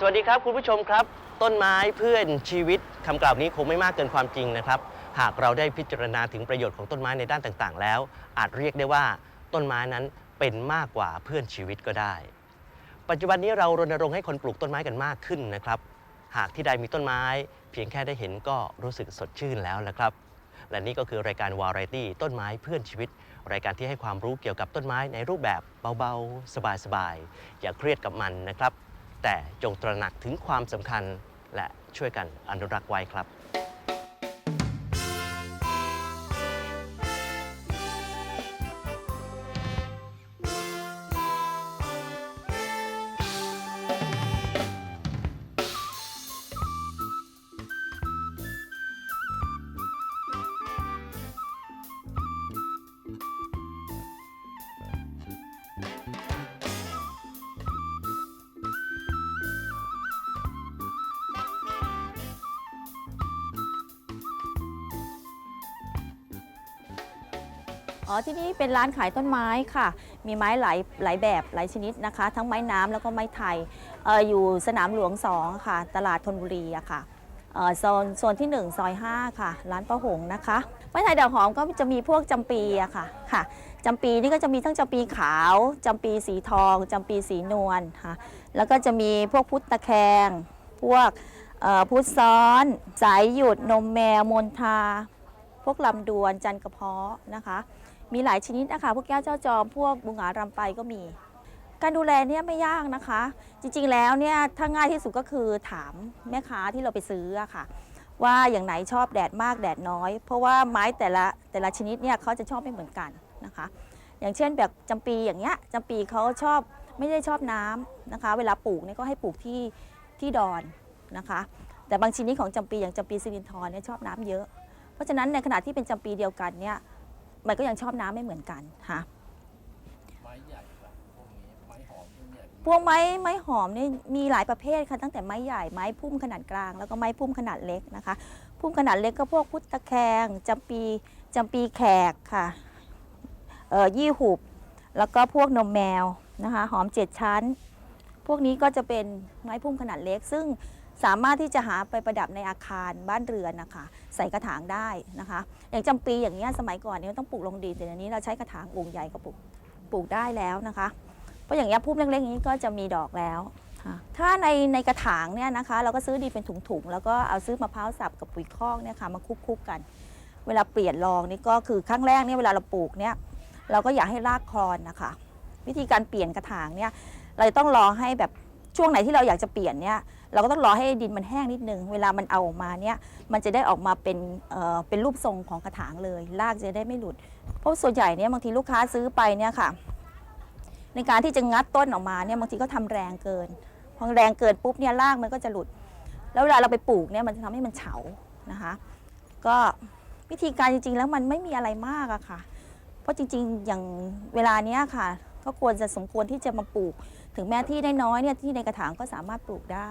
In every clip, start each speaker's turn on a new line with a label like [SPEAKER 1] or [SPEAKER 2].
[SPEAKER 1] สวัสดีครับคุณผู้ชมครับ ต้นไม้เพื่อนชีวิตคำกล่าวนี้คงไม่มากเกินความจริงนะครับ หากเราได้พิจารณาถึงประโยชน์ของต้นไม้ในด้านต่างๆ แล้ว อาจเรียกได้ว่าต้นไม้นั้นเป็นมากกว่าเพื่อนชีวิตก็ได้ ปัจจุบันนี้เรารณรงค์ให้คนปลูกต้นไม้กันมากขึ้นนะครับ หากที่ใดมีต้นไม้ เพียงแค่ได้เห็นก็รู้สึกสดชื่นแล้วละครับ และนี่ก็คือรายการวาไรตี้ต้นไม้เพื่อนชีวิต รายการที่ให้ความรู้เกี่ยวกับต้นไม้ในรูปแบบเบาๆ สบายๆอย่าเครียดกับมันนะครับ แต่จงตระหนักถึงความสำคัญและช่วยกันอนุรักษ์ไว้ครับ
[SPEAKER 2] ที่นี่เป็นร้านขายต้นไม้ค่ะ มีไม้หลายหลายแบบหลายชนิดนะคะ ทั้งไม้น้ำแล้วก็ไม้ไทยเอออยู่สนามหลวง2ค่ะ ตลาดธนบุรีอะค่ะเอ่อโซนโซนที่ 1 ซอย 5 ค่ะ ร้านป้าหงนะคะ ไม้ไทยดอกหอมก็จะมีพวกจำปีอะค่ะค่ะจำปีนี่ก็จะมีทั้งจำปีขาวจำปีสีทองจำปีสีนวลค่ะ แล้วก็จะมีพวกพุทธตะแคง พวกเอ่อพุทธซ้อน สายหยุดนมแมวมนทา พวกลำดวนจันกระเพาะนะคะ มีหลายชนิดนะคะพวกแก้วเจ้าจอมพวกบุงหารำไปก็มี การดูแลเนี่ยไม่ยากนะคะ จริงๆแล้วเนี่ยถ้าง่ายที่สุดก็คือถามแม่ค้าที่เราไปซื้ออะค่ะ ว่าอย่างไหนชอบแดดมากแดดน้อย เพราะว่าไม้แต่ละแต่ละชนิดเนี่ยเขาจะชอบไม่เหมือนกันนะคะ อย่างเช่นแบบจำปีอย่างเงี้ยจำปีเขาชอบไม่ได้ชอบน้ำนะคะ เวลาปลูกเนี่ยก็ให้ปลูกที่ที่ดอนนะคะ แต่บางชนิดของจำปีอย่างจำปีสิรินทรเนี่ยชอบน้ำเยอะ เพราะฉะนั้นในขณะที่เป็นจำปีเดียวกันเนี่ย มันก็ยังชอบน้ำไม่เหมือนกันค่ะ
[SPEAKER 3] ไม้ใหญ่ครับพวกนี้ไม้หอมพวกเนี้ย
[SPEAKER 2] พวกไม้ไม้หอมนี่มีหลายประเภทค่ะตั้งแต่ไม้ใหญ่ไม้พุ่มขนาดกลาง แล้วก็ไม้พุ่มขนาดเล็กนะคะ พุ่มขนาดเล็กก็พวกพุทธตะแคงจำปีจำปีแขกค่ะเอ่อยี่หุบ แล้วก็พวกนมแมวนะคะ หอมเจ็ดชั้น พวกนี้ก็จะเป็นไม้พุ่มขนาดเล็ก ซึ่ง สามารถที่จะหาไปประดับในอาคารบ้านเรือนนะคะ ใส่กระถางได้นะคะ อย่างจำปีอย่างเงี้ยสมัยก่อนเนี่ยต้องปลูกลงดินแต่เดี๋ยวนี้เราใช้กระถางองค์ใหญ่ก็ปลูกปลูกได้แล้วนะคะ เพราะอย่างเงี้ยพุ่มเล็กๆอย่างนี้ก็จะมีดอกแล้วถ้าในในกระถางเนี่ยนะคะ เราก็ซื้อดินเป็นถุงๆแล้วก็เอาซื้อมะพร้าวสับกับปุ๋ยคอกเนี่ยค่ะมาคุกๆกัน เวลาเปลี่ยนรองนี่ก็คือครั้งแรกเนี่ยเวลาเราปลูกเนี่ยเราก็อยากให้รากคลอนนะคะ วิธีการเปลี่ยนกระถางเนี่ยเราจะต้องรอให้แบบ ช่วงไหนที่เราอยากจะเปลี่ยนเนี่ยเราก็ต้องรอให้ดินมันแห้งนิดนึง เวลามันเอาออกมาเนี่ยมันจะได้ออกมาเป็นเอ่อเป็นรูปทรงของกระถางเลยรากจะได้ไม่หลุด เพราะส่วนใหญ่เนี่ยบางทีลูกค้าซื้อไปเนี่ยค่ะ ในการที่จะงัดต้นออกมาเนี่ยบางทีก็ทำแรงเกินพอแรงเกินปุ๊บเนี่ยรากมันก็จะหลุด แล้วเวลาเราไปปลูกเนี่ยมันจะทำให้มันเฉานะคะ ก็วิธีการจริงๆ แล้วมันไม่มีอะไรมากอะค่ะ เพราะจริงๆ อย่างเวลาเนี้ยค่ะ ก็ควรจะสมควรที่จะมาปลูก ถึงแม้ที่ได้น้อยๆเนี่ยที่ในกระถางก็สามารถปลูกได้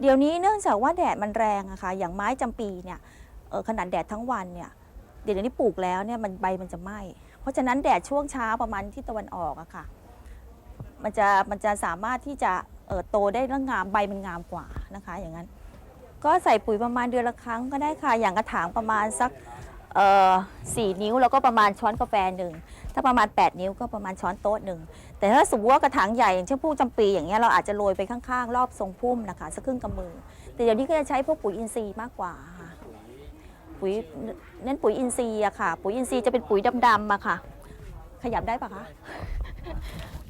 [SPEAKER 2] เดี๋ยวนี้เนื่องจากว่าแดดมันแรงอะค่ะอย่างไม้จำปีเนี่ยขนาดแดดทั้งวันเนี่ยเดี๋ยวนี้ปลูกแล้วเนี่ยมันใบมันจะไหม้เพราะฉะนั้นแดดช่วงเช้าประมาณที่ตะวันออกอะค่ะ มันจะมันจะสามารถที่จะโตได้แล้วงามใบมันงามกว่านะคะ อย่างนั้น ก็ใส่ปุ๋ยประมาณเดือนละครั้งก็ได้ค่ะ อย่างกระถางประมาณสักสี่นิ้วแล้วก็ประมาณช้อนกาแฟหนึ่งถ้าประมาณ 8 นิ้วก็ประมาณช้อนโต๊ะหนึ่ง แต่ถ้าสมมติว่ากระถางใหญ่อย่างเช่นพวกจำปีอย่างเงี้ยเราอาจจะโรยไปข้างๆ รอบทรงพุ่มนะคะสักครึ่งกำมือ แต่เดี๋ยวนี้ก็จะใช้พวกปุ๋ยอินทรีย์มากกว่าค่ะปุ๋ยเน้นปุ๋ยอินทรีย์อะค่ะ ปุ๋ยอินทรีย์จะเป็นปุ๋ยดำๆอะค่ะ ขยับได้ปะคะ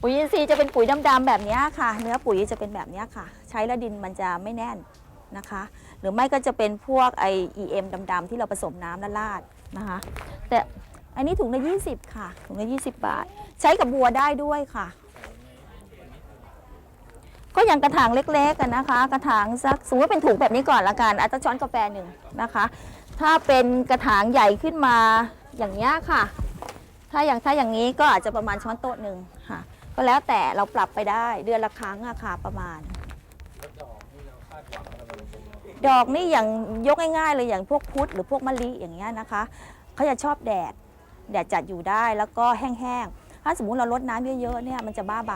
[SPEAKER 2] ปุ๋ยอินทรีย์จะเป็นปุ๋ยดำๆแบบเนี้ยค่ะ เนื้อปุ๋ยจะเป็นแบบเนี้ยค่ะ ใช้แล้วดินมันจะไม่แน่นนะคะ หรือไม่ก็จะเป็นพวกไอ EM ดำๆที่เราผสมน้ำและราดนะคะ แต่ อันนี้ถุงละ20 ค่ะ ถุงละ20 บาท ใช้กับบัวได้ด้วยค่ะ ก็อย่างกระถางเล็กๆกันนะคะ กระถางสักสมมติว่าเป็นถุงแบบนี้ก่อนละกันอาจจะช้อนกาแฟหนึ่งนะคะ ถ้าเป็นกระถางใหญ่ขึ้นมาอย่างนี้ยค่ะ ถ้าอย่างถ้าอย่างนี้ก็อาจจะประมาณช้อนโต๊ะหนึ่งค่ะ ก็แล้วแต่เราปรับไปได้เดือนละครั้งอะค่ะประมาณ
[SPEAKER 3] ดอกนี่อ
[SPEAKER 2] ย่างยกง่ายๆเลยอย่างพวกพุทธหรือพวกมะลิอย่างเงี้ยนะคะเขาจะชอบแดด แดดจัดอยู่ได้แล้วก็แห้งๆ ถ้าสมมุติเราลดน้ำเยอะๆเนี่ยมันจะบ้าใบ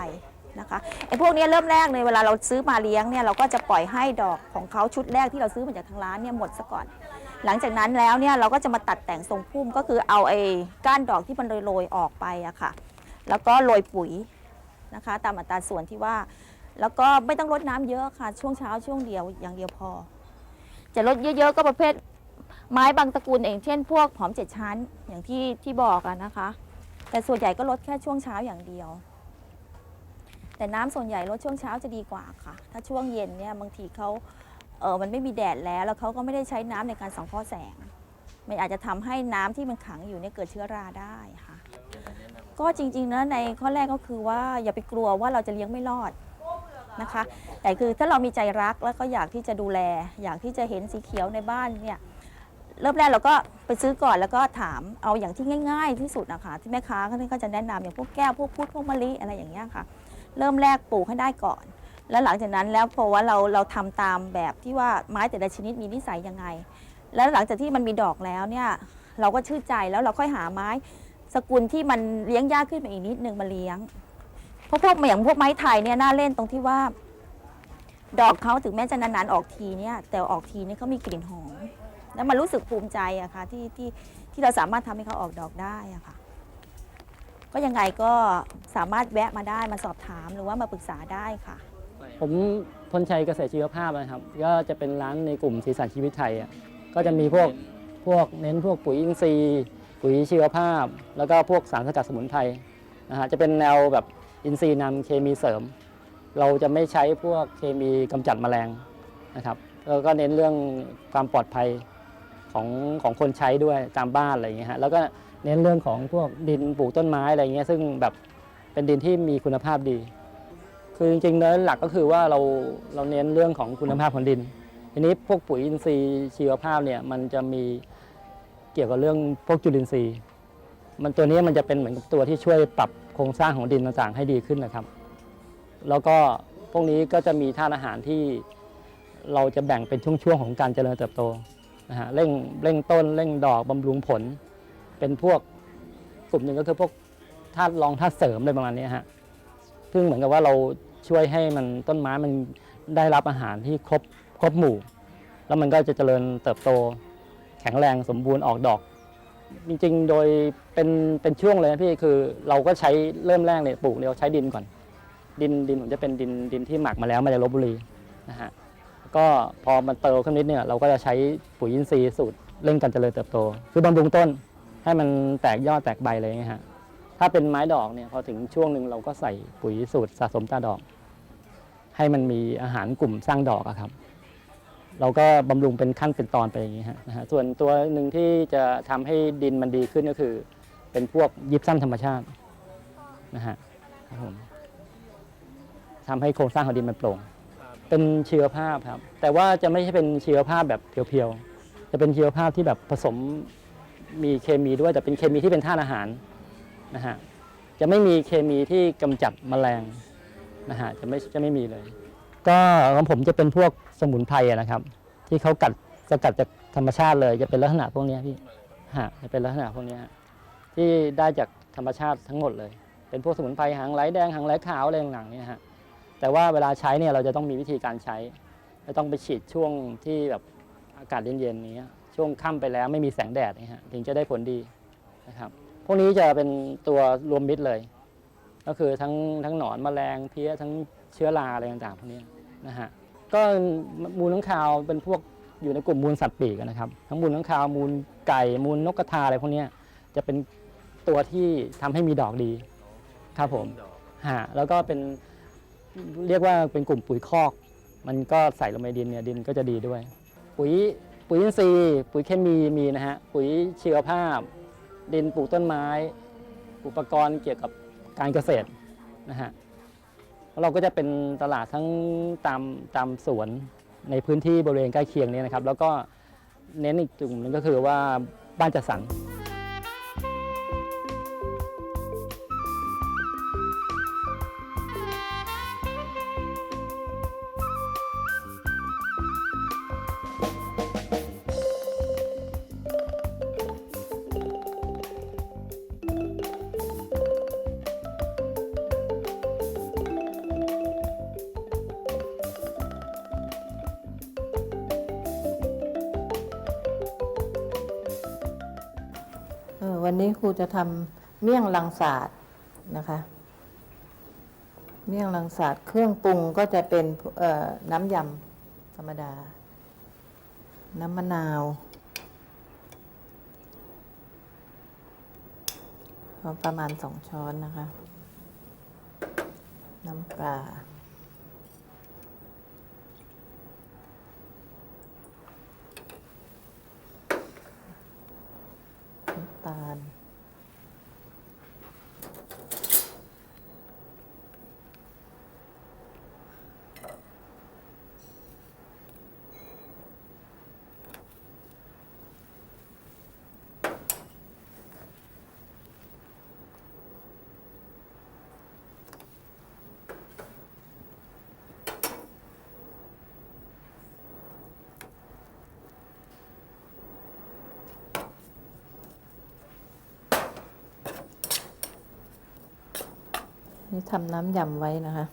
[SPEAKER 2] นะคะไอ้พวกนี้เริ่มแรกเลยเวลาเราซื้อมาเลี้ยงเนี่ยเราก็จะปล่อยให้ดอกของเขาชุดแรกที่เราซื้อมาจากทางร้านเนี่ยหมดซะก่อน หลังจากนั้นแล้วเนี่ยเราก็จะมาตัดแต่งทรงพุ่มก็คือเอาไอ้ก้านดอกที่มันโรยๆออกไปอะค่ะ แล้วก็โรยปุ๋ยนะคะ ตามอัตราส่วนที่ว่า แล้วก็ไม่ต้องรดน้ำเยอะค่ะ ช่วงเช้าช่วงเดียวอย่างเดียวพอ จะลดเยอะๆก็ประเภท ไม้บางตระกูลเองเช่นพวกหอมเจ็ดชั้นอย่างที่ที่บอกอะนะคะ แต่ส่วนใหญ่ก็ลดแค่ช่วงเช้าอย่างเดียว แต่น้ำส่วนใหญ่ลดช่วงเช้าจะดีกว่าค่ะ ถ้าช่วงเย็นเนี่ยบางทีเขาเออมันไม่มีแดดแล้ว แล้วเขาก็ไม่ได้ใช้น้ำในการสังเคราะห์แสง มันอาจจะทำให้น้ำที่มันขังอยู่เนี่ยเกิดเชื้อราได้ค่ะ ก็จริงๆนะในข้อแรกก็คือว่าอย่าไปกลัวว่าเราจะเลี้ยงไม่รอดนะคะ แต่คือถ้าเรามีใจรักแล้วก็อยากที่จะดูแล อยากที่จะเห็นสีเขียวในบ้านเนี่ย เริ่มแรกเราก็ไปซื้อก่อนแล้วก็ถามเอาอย่างที่ง่าย ๆ ที่สุดนะคะที่แม่ค้าเขาก็จะแนะนำอย่างพวกแก้วพวกพุทธพวกมะลิอะไรอย่างเงี้ยค่ะ เริ่มแรกปลูกให้ได้ก่อน แล้วหลังจากนั้นแล้วพอว่าเราเราทำตามแบบที่ว่าไม้แต่ละชนิดมีนิสัยยังไง แล้วหลังจากที่มันมีดอกแล้วเนี่ยเราก็ชื่นใจแล้วเราค่อยหาไม้ สกุลที่มันเลี้ยงยากขึ้นมาอีกนิดนึงมาเลี้ยงเพราะพวกอย่างพวกไม้ไทยเนี่ยน่าเล่นตรงที่ว่า ดอกเขาถึงแม้จะนานๆออกทีเนี่ยแต่ออกทีเนี่ยเขามีกลิ่นหอม แล้วมันรู้สึกภูมิใจอะค่ะที่ที่ที่เราสามารถทำให้เขาออกดอกได้อะค่ะ ก็ยังไงก็สามารถแวะมาได้มาสอบถามหรือว่ามาปรึกษาได้ค่ะ
[SPEAKER 4] ผมพลชัยเกษตรชีวภาพนะครับ ก็จะเป็นร้านในกลุ่มสีสันชีวิตไทยอะก็จะมีพวกพวกเน้นพวกปุ๋ยอินทรีย์ปุ๋ยชีวภาพ แล้วก็พวกสารสกัดสมุนไพรนะฮะจะเป็นแนวแบบอินทรีย์นำเคมีเสริม เราจะไม่ใช้พวกเคมีกำจัดแมลงนะครับแล้วก็เน้นเรื่องความปลอดภัย ของของคนใช้ด้วยตามบ้านอะไรอย่างเงี้ยฮะแล้วก็เน้นเรื่องของพวกดินปลูกต้นไม้อะไรเงี้ยซึ่งแบบเป็นดินที่มีคุณภาพดี คือจริงๆแล้วหลักก็คือว่าเราเราเน้นเรื่องของคุณภาพของดิน ทีนี้พวกปุ๋ยอินทรีย์ชีวภาพเนี่ยมันจะมีเกี่ยวกับเรื่องพวกจุลินทรีย์ มันตัวนี้มันจะเป็นเหมือนกับตัวที่ช่วยปรับโครงสร้างของดินต่างๆให้ดีขึ้นนะครับ แล้วก็พวกนี้ก็จะมีธาตุอาหารที่เราจะแบ่งเป็นช่วงๆของการเจริญเติบโต นะฮะเร่งเร่งต้นเร่งดอกบำรุงผล เป็นพวกกลุ่มหนึ่งก็คือพวกธาตุรองธาตุเสริมอะไรประมาณนี้ฮะซึ่งเหมือนกับว่าเราช่วยให้มันต้นไม้มันได้รับอาหารที่ครบครบหมู่ แล้วมันก็จะเจริญเติบโต แข็งแรงสมบูรณ์ออกดอก จริงๆ โดยเป็นเป็นช่วงเลยนะพี่คือเราก็ใช้เริ่มแรกเนี่ยปลูกเราใช้ดินก่อน ดินดินผมจะเป็นดินดินที่หมักมาแล้วมาจากลบบุรีนะฮะ ก็พอมันเติบขึ้นนิดเนี่ยเราก็จะใช้ปุ๋ยอินทรีย์สูตรเร่งการเจริญเติบโต คือบำรุงต้นให้มันแตกยอดแตกใบอะไรอย่างเงี้ยฮะถ้าเป็นไม้ดอกเนี่ยพอถึงช่วงหนึ่งเราก็ใส่ปุ๋ยสูตรสะสมตาดอก ให้มันมีอาหารกลุ่มสร้างดอกอะครับ เราก็บำรุงเป็นขั้นเป็นตอนไปอย่างนี้ฮะนะฮะส่วนตัวหนึ่งที่จะทำให้ดินมันดีขึ้นก็คือ เป็นพวกยิบซ้ำธรรมชาตินะฮะครับผมทำให้โครงสร้างของดินมันโปร่ง เป็นชีวภาพครับ แต่ว่าจะไม่ใช่เป็นชีวภาพแบบเพียวๆ จะเป็นชีวภาพที่แบบผสมมีเคมีด้วยแต่เป็นเคมีที่เป็นธาตุอาหารนะฮะจะไม่มีเคมีที่กำจัดแมลงนะฮะจะไม่จะไม่มีเลย ก็ของผมจะเป็นพวกสมุนไพรนะครับ ที่เขากัดสกัดจากธรรมชาติเลย จะเป็นลักษณะพวกนี้พี่ฮะจะเป็นลักษณะพวกนี้ที่ได้จากธรรมชาติทั้งหมดเลย เป็นพวกสมุนไพรหางไหลแดงหางไหลขาวอะไรต่างๆเนี่ยฮะ แต่ว่าเวลาใช้เนี่ยเราจะต้องมีวิธีการใช้จะต้องไปฉีดช่วงที่แบบอากาศเย็นๆนี้ช่วงค่ำไปแล้วไม่มีแสงแดดนี่ยฮะถึงจะได้ผลดีนะครับพวกนี้จะเป็นตัวรวมมิตรเลย ก็คือทั้งทั้งหนอนแมลงเพี้ยทั้งเชื้อราอะไรต่างๆพวกนี้นะฮะก็มูลข้างคาวเป็นพวกอยู่ในกลุ่มมูลสัตว์ปีกนะครับ ทั้งมูลข้างคาวมูลไก่มูลนกกระทาอะไรพวกนี้จะเป็นตัวที่ทำให้มีดอกดีครับผมฮะแล้วก็เป็น เรียกว่าเป็นกลุ่มปุ๋ยคอก มันก็ใส่ลงในดินเนี่ยดินก็จะดีด้วย ปุ๋ยปุ๋ยอินทรีย์ปุ๋ยเคมีมีนะฮะปุ๋ยชีวภาพ ดินปลูกต้นไม้ อุปกรณ์เกี่ยวกับการเกษตรนะฮะเราก็จะเป็นตลาดทั้งตามตามสวนในพื้นที่บริเวณใกล้เคียงเนี้นะครับ แล้วก็เน้นอีกกลุ่มหนึงก็คือว่าบ้านจัดสรร
[SPEAKER 5] นนี้ครูจะทำเมี่ยงลังศาสาดนะคะ เมี่ยงลังศาสาดเครื่องปรุงก็จะเป็นน้ำยำธรรมดา น้ำมะนาว ประมาณสองช้อนนะคะ น้ำปลา ตาล นี่ทำน้ำยำไว้นะคะ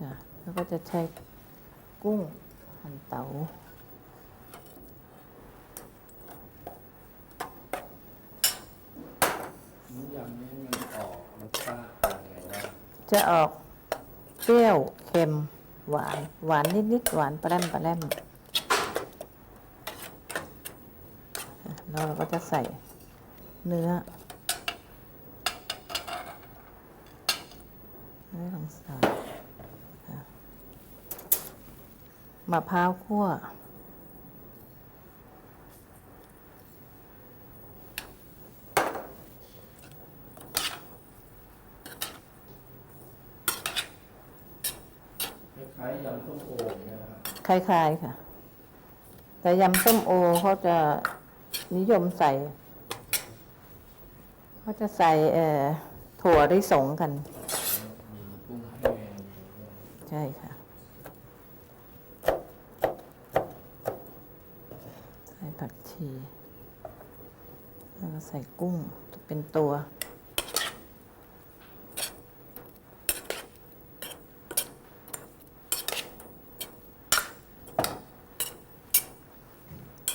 [SPEAKER 5] ค่ะ แล้วก็จะใช้กุ้งหั่นเตา
[SPEAKER 3] น้ำยำนี้มันออกรสชาติเป็นยังไงบ้าง
[SPEAKER 5] จะออกเปรี้ยวเค็มหวาน หวานนิดๆหวานปลาแรมปลาแรมแล้วเราก็จะใส่เนื้อเนื้อของสา มะพร้าวคั่ว
[SPEAKER 3] คล้ายๆยำส้มโอย่างเงี้ยนะค
[SPEAKER 5] ล้ายๆค่ะ แต่ยำส้มโอเขาจะนิยมใส่เขาจะใส่เอ่อถั่วริสงกัน
[SPEAKER 3] มีกุ้งแห้ง
[SPEAKER 5] ใช่ค่ะ ใส่ผักชี แล้วก็ใส่กุ้งเป็นตัว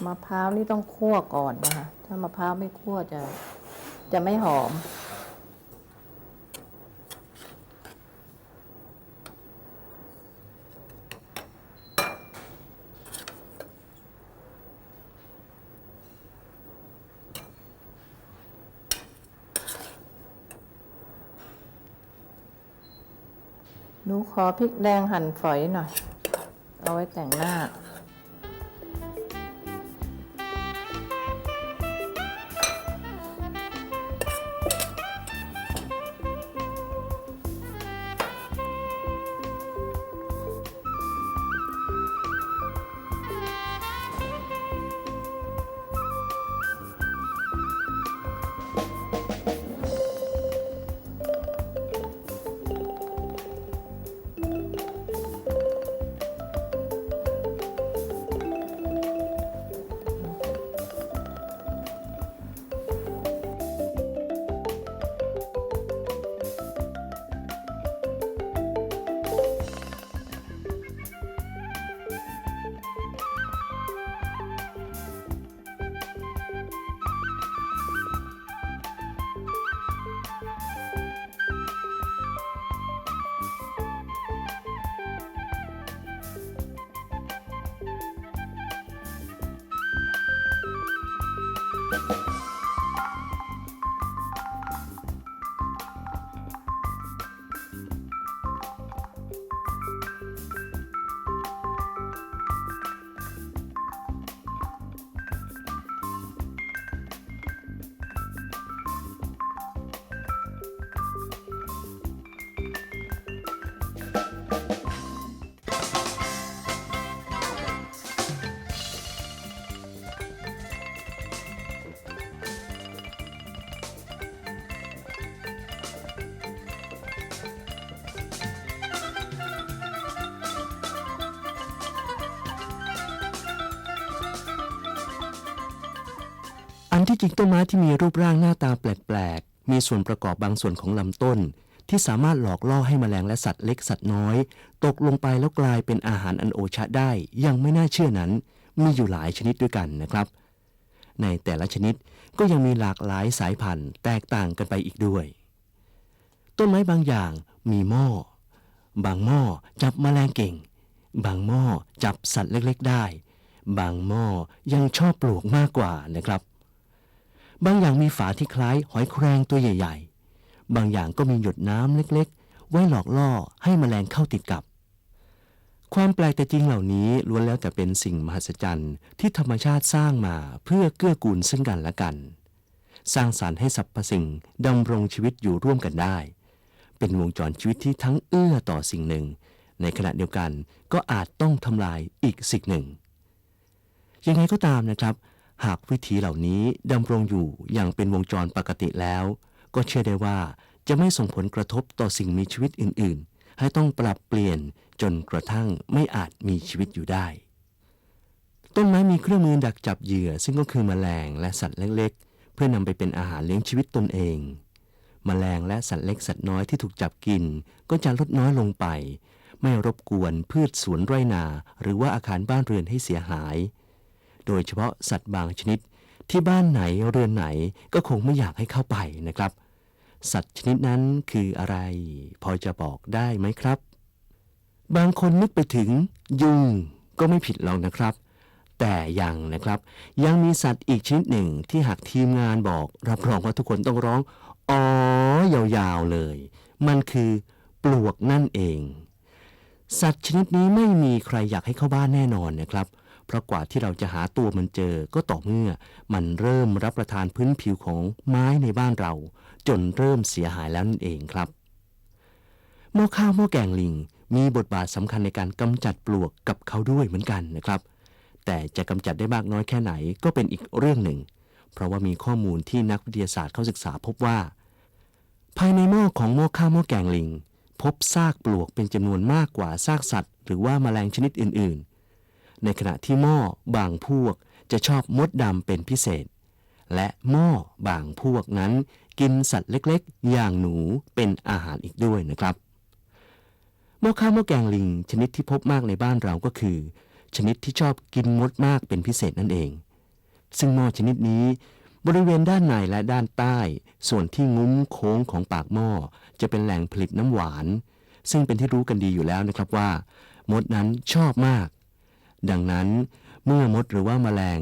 [SPEAKER 5] มะพร้าวนี่ต้องคั่วก่อนนะคะ ถ้ามะพร้าวไม่คั่วจะจะไม่หอม หนูขอพริกแดงหั่นฝอยหน่อย เอาไว้แต่งหน้า
[SPEAKER 6] ที่จริงต้นไม้ที่มีรูปร่างหน้าตาแปลกๆ มีส่วนประกอบบางส่วนของลำต้น ที่สามารถหลอกล่อให้แมลงและสัตว์เล็กสัตว์น้อย ตกลงไปแล้วกลายเป็นอาหารอันโอชะได้ยังไม่น่าเชื่อนั้น มีอยู่หลายชนิดด้วยกันนะครับ ในแต่ละชนิดก็ยังมีหลากหลายสายพันธุ์ แตกต่างกันไปอีกด้วย ต้นไม้บางอย่างมีหม้อ บางหม้อจับแมลงเก่ง บางหม้อจับสัตว์เล็กๆได้ บางหม้อยังชอบปลวกมากกว่านะครับ บางอย่างมีฝาที่คล้ายหอยแครงตัวใหญ่ๆ บางอย่างก็มีหยดน้ำเล็กๆ ไว้หลอกล่อให้แมลงเข้าติดกับ ความแปลกแต่จริงเหล่านี้ล้วนแล้วแต่เป็นสิ่งมหัศจรรย์ที่ธรรมชาติสร้างมาเพื่อเกื้อกูลซึ่งกันและกัน สร้างสารรค์ให้สรรพสิ่งดำรงชีวิตอยู่ร่วมกันได้ เป็นวงจรชีวิตที่ทั้งเอื้อต่อสิ่งหนึ่ง ในขณะเดียวกันก็อาจต้องทำลายอีกสิ่งหนึ่งยังไงก็ตามนะครับ หากวิธีเหล่านี้ดำรงอยู่อย่างเป็นวงจรปกติแล้ว ก็เชื่อได้ว่าจะไม่ส่งผลกระทบต่อสิ่งมีชีวิตอื่น ๆ ให้ต้องปรับเปลี่ยนจนกระทั่งไม่อาจมีชีวิตอยู่ได้ ต้นไม้มีเครื่องมือดักจับเหยื่อ ซึ่งก็คือแมลงและสัตว์เล็ก ๆ เพื่อนำไปเป็นอาหารเลี้ยงชีวิตตนเองแมลงและสัตว์เล็กสัตว์น้อยที่ถูกจับกิน ก็จะลดน้อยลงไป ไม่รบกวนพืชสวนไร่นา หรือว่าอาคารบ้านเรือนให้เสียหาย โดยเฉพาะสัตว์บางชนิด ที่บ้านไหนเรือนไหนก็คงไม่อยากให้เข้าไปนะครับ สัตว์ชนิดนั้นคืออะไร พอจะบอกได้ไหมครับ บางคนนึกไปถึง ยุงก็ไม่ผิดหรอกนะครับ แต่ยังนะครับ ยังมีสัตว์อีกชนิดหนึ่งที่หากทีมงานบอก รับรองว่าทุกคนต้องร้องอ๋อยาวๆเลย มันคือปลวกนั่นเอง สัตว์ชนิดนี้ไม่มีใครอยากให้เข้าบ้านแน่นอนนะครับ เพราะกว่าที่เราจะหาตัวมันเจอก็ต่อเมื่อ มันเริ่มรับประทานพื้นผิวของไม้ในบ้านเรา จนเริ่มเสียหายแล้วนั่นเองครับหม้อข้าวหม้อแกงลิง มีบทบาทสำคัญในการกำจัดปลวกกับเขาด้วยเหมือนกันนะครับ แต่จะกำจัดได้มากน้อยแค่ไหนก็เป็นอีกเรื่องหนึ่ง เพราะว่ามีข้อมูลที่นักวิทยาศาสตร์เขาศึกษาพบว่า ภายในหม้อของหม้อข้าวหม้อแกงลิง พบซากปลวกเป็นจำนวนมากกว่าซากสัตว์ หรือว่าแมลงชนิดอื่นๆ ในขณะที่หม้อบางพวกจะชอบมดดำเป็นพิเศษ และหม้อบางพวกนั้นกินสัตว์เล็กๆ อย่างหนูเป็นอาหารอีกด้วยนะครับหม้อข้าวหม้อแกงลิง ชนิดที่พบมากในบ้านเราก็คือ ชนิดที่ชอบกินมดมากเป็นพิเศษนั่นเอง ซึ่งหม้อชนิดนี้ บริเวณด้านในและด้านใต้ ส่วนที่งุ้มโค้งของปากหม้อจะเป็นแหล่งผลิตน้ำหวาน ซึ่งเป็นที่รู้กันดีอยู่แล้วนะครับว่า มดนั้นชอบมาก ดังนั้นเมื่อมดหรือว่าแมลง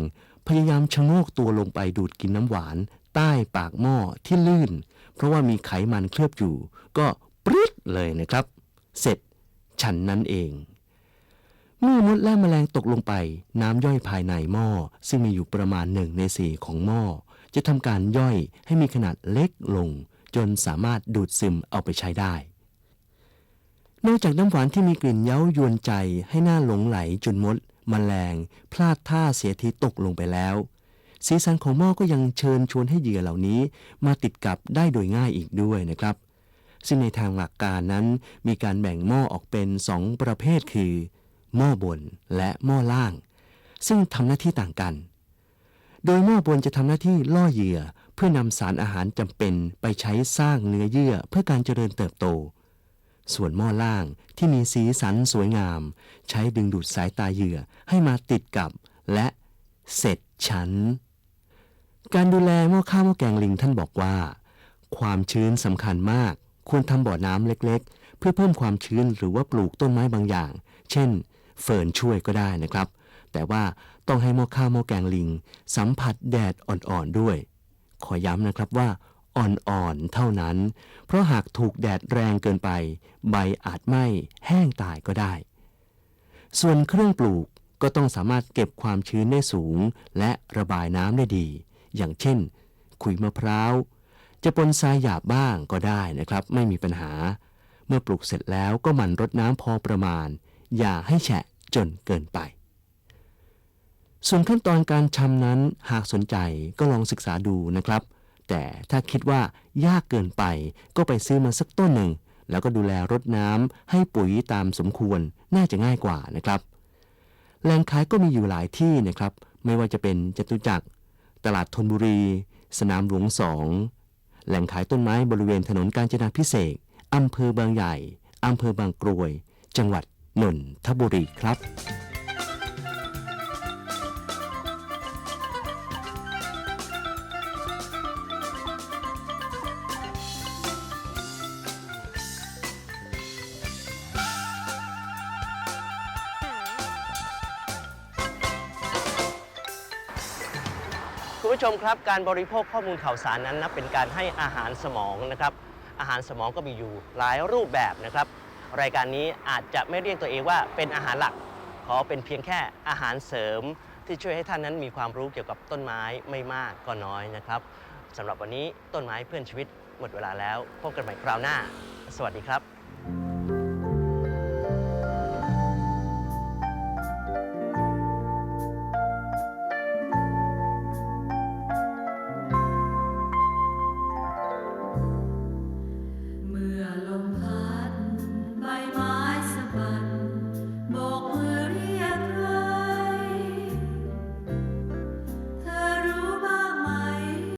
[SPEAKER 6] พยายามชะโงกตัวลงไปดูดกินน้ำหวาน ใต้ปากหม้อที่ลื่น เพราะว่ามีไขมันเคลือบอยู่ ก็ปริ๊ดเลยนะครับ เสร็จฉันนั้นเอง เมื่อมดและแมลงตกลงไป น้ำย่อยภายในหม้อซึ่งมีอยู่ประมาณหนึ่งในสี่ของหม้อจะทำการย่อยให้มีขนาดเล็กลง จนสามารถดูดซึมเอาไปใช้ได้ นอกจากน้ำหวานที่มีกลิ่นเย้ายวนใจให้หน่าหลงไหลจนมดมแมลง พลาดท่าเสียทีตกลงไปแล้ว สีสันของหม้อก็ยังเชิญชวนให้เหยื่อเหล่านี้ มาติดกับได้โดยง่ายอีกด้วยนะครับ ซึ่งในทางหลักการนั้นมีการแบ่งหม้อออกเป็นสองประเภทคือ หม้อบนและหม้อล่าง ซึ่งทำหน้าที่ต่างกัน โดยหม้อบนจะทำหน้าที่ล่อเหยื่อ เพื่อนำสารอาหารจำเป็นไปใช้สร้างเนื้อเยื่อเพื่อการเจริญเติบโต ส่วนหม้อล่างที่มีสีสันสวยงาม ใช้ดึงดูดสายตาเหยื่อให้มาติดกับ และเสร็จชั้น การดูแลหม้อข้าวหม้อแกงลิงท่านบอกว่า ความชื้นสำคัญมาก ควรทำบ่อน้ำเล็กๆ เพื่อเพิ่มความชื้นหรือว่าปลูกต้นไม้บางอย่าง เช่น เฟิร์นช่วยก็ได้นะครับ แต่ว่าต้องให้หม้อข้าวหม้อแกงลิง สัมผัสแดดอ่อนๆด้วย ขอย้ำนะครับว่า อ่อนๆ เท่านั้น เพราะหากถูกแดดแรงเกินไป ใบอาจไหม้แห้งตายก็ได้ ส่วนเครื่องปลูกก็ต้องสามารถเก็บความชื้นได้สูง และระบายน้ำได้ดี อย่างเช่น ขุยมะพร้าว จะปนทรายหยาบบ้างก็ได้นะครับ ไม่มีปัญหา เมื่อปลูกเสร็จแล้วก็หมั่นรดน้ำพอประมาณ อย่าให้แฉะจนเกินไป ส่วนขั้นตอนการชำนั้นหากสนใจก็ลองศึกษาดูนะครับ แต่ถ้าคิดว่ายากเกินไป ก็ไปซื้อมาสักต้นหนึ่ง แล้วก็ดูแลรดน้ำให้ปุ๋ยตามสมควรน่าจะง่ายกว่านะครับแหล่งขายก็มีอยู่หลายที่นะครับ ไม่ว่าจะเป็นจตุจักร ตลาดธนบุรี สนามหลวงสองแหล่งขายต้นไม้บริเวณถนนกาญจนาพิเศษอำเภอบางใหญ่อำเภอบางกรวย จังหวัดนนทบุรีครับ
[SPEAKER 1] ผู้ชมครับการบริโภคข้อมูลข่าวสารนั้นนับเป็นการให้อาหารสมองนะครับ อาหารสมองก็มีอยู่หลายรูปแบบนะครับ รายการนี้อาจจะไม่เรียกตัวเองว่าเป็นอาหารหลัก ขอเป็นเพียงแค่อาหารเสริม ที่ช่วยให้ท่านนั้นมีความรู้เกี่ยวกับต้นไม้ไม่มากก็น้อยนะครับสำหรับวันนี้ต้นไม้เพื่อนชีวิตหมดเวลาแล้ว พบกันใหม่คราวหน้า สวัสดีครับ